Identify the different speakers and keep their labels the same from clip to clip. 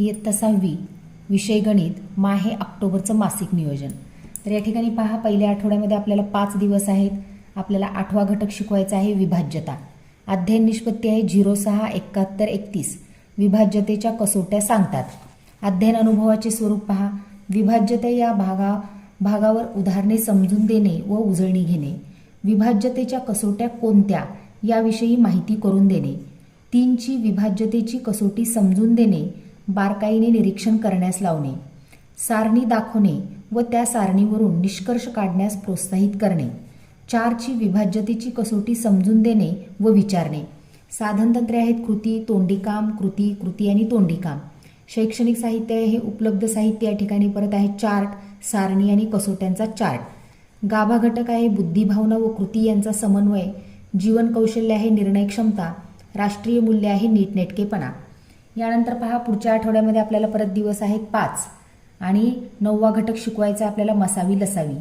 Speaker 1: इयत्ता सहावी विषय गणित मा हे ऑक्टोबरचं मासिक नियोजन. तर या ठिकाणी पहा पहिल्या आठवड्यामध्ये आपल्याला पाच दिवस आहेत. आपल्याला आठवा घटक शिकवायचा आहे विभाज्यता. अध्ययन निष्पत्ती आहे झिरो सहा एकाहत्तर एकतीस. विभाज्यतेच्या कसोट्या सांगतात. अध्ययन अनुभवाचे स्वरूप पहा. विभाज्यता या भागा भागावर उदाहरणे समजून देणे व उजळणी घेणे. विभाज्यतेच्या कसोट्या कोणत्या याविषयी माहिती करून देणे. तीनची विभाज्यतेची कसोटी समजून देणे. बारकाईने निरीक्षण करण्यास लावणे सारणी दाखवणे व त्या सारणीवरून निष्कर्ष काढण्यास प्रोत्साहित करणे चारची विभाज्यतेची कसोटी समजून देणे व विचारणे. साधनतंत्रे आहेत कृती तोंडीकाम कृती कृती आणि तोंडीकाम. शैक्षणिक साहित्य हे उपलब्ध साहित्य या ठिकाणी परत आहे चार्ट सारणी आणि कसोट्यांचा चार्ट. गाभा घटक आहे बुद्धिभावना व कृती यांचा समन्वय. जीवन कौशल्य आहे निर्णय क्षमता. राष्ट्रीय मूल्य आहे नीटनेटकेपणा. यानंतर पहा पुढच्या आठवड्यामध्ये आपल्याला परत दिवस आहेत पाच आणि नववा घटक शिकवायचा आपल्याला मसावी लसावी.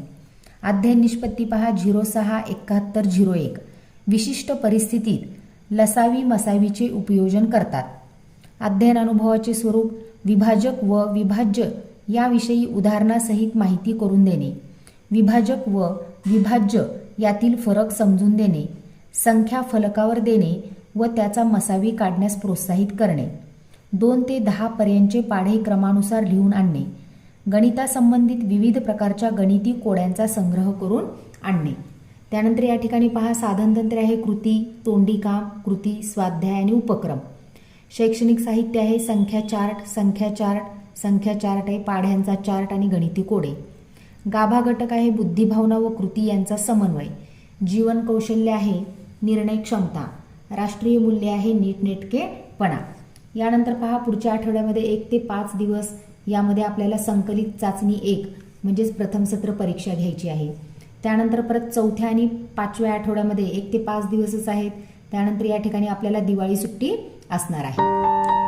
Speaker 1: अध्ययन निष्पत्ती पहा झिरो सहा एकाहत्तर झिरो एक. विशिष्ट परिस्थितीत लसावी मसावीचे उपयोजन करतात. अध्ययन अनुभवाचे स्वरूप विभाजक व विभाज्य याविषयी उदाहरणासहित माहिती करून देणे. विभाजक व विभाज्य यातील फरक समजून देणे. संख्या फलकावर देणे व त्याचा मसावी काढण्यास प्रोत्साहित करणे. दोन ते दहा पर्यंतचे पाढे क्रमानुसार लिहून आणणे. गणितासंबंधित विविध प्रकारच्या गणिती कोड्यांचा संग्रह करून आणणे. त्यानंतर या ठिकाणी पहा साधनतंत्र आहे कृती तोंडीकाम कृती स्वाध्याय आणि उपक्रम. शैक्षणिक साहित्य आहे संख्या चार्ट संख्या चार्ट संख्या चार्ट आहे पाढ्यांचा चार्ट आणि गणिती कोडे. गाभा घटक आहे बुद्धिभावना व कृती यांचा समन्वय. जीवन कौशल्य आहे निर्णय क्षमता. राष्ट्रीय मूल्य आहे नीटनेटकेपणा. यानंतर पहा पुढच्या आठवड्यामध्ये एक ते पाच दिवस यामध्ये आपल्याला संकलित चाचणी एक म्हणजेच प्रथम सत्र परीक्षा घ्यायची आहे. त्यानंतर परत चौथ्या आणि पाचव्या आठवड्यामध्ये एक ते पाच दिवसच आहेत. त्यानंतर या ठिकाणी आपल्याला दिवाळी सुट्टी असणार आहे.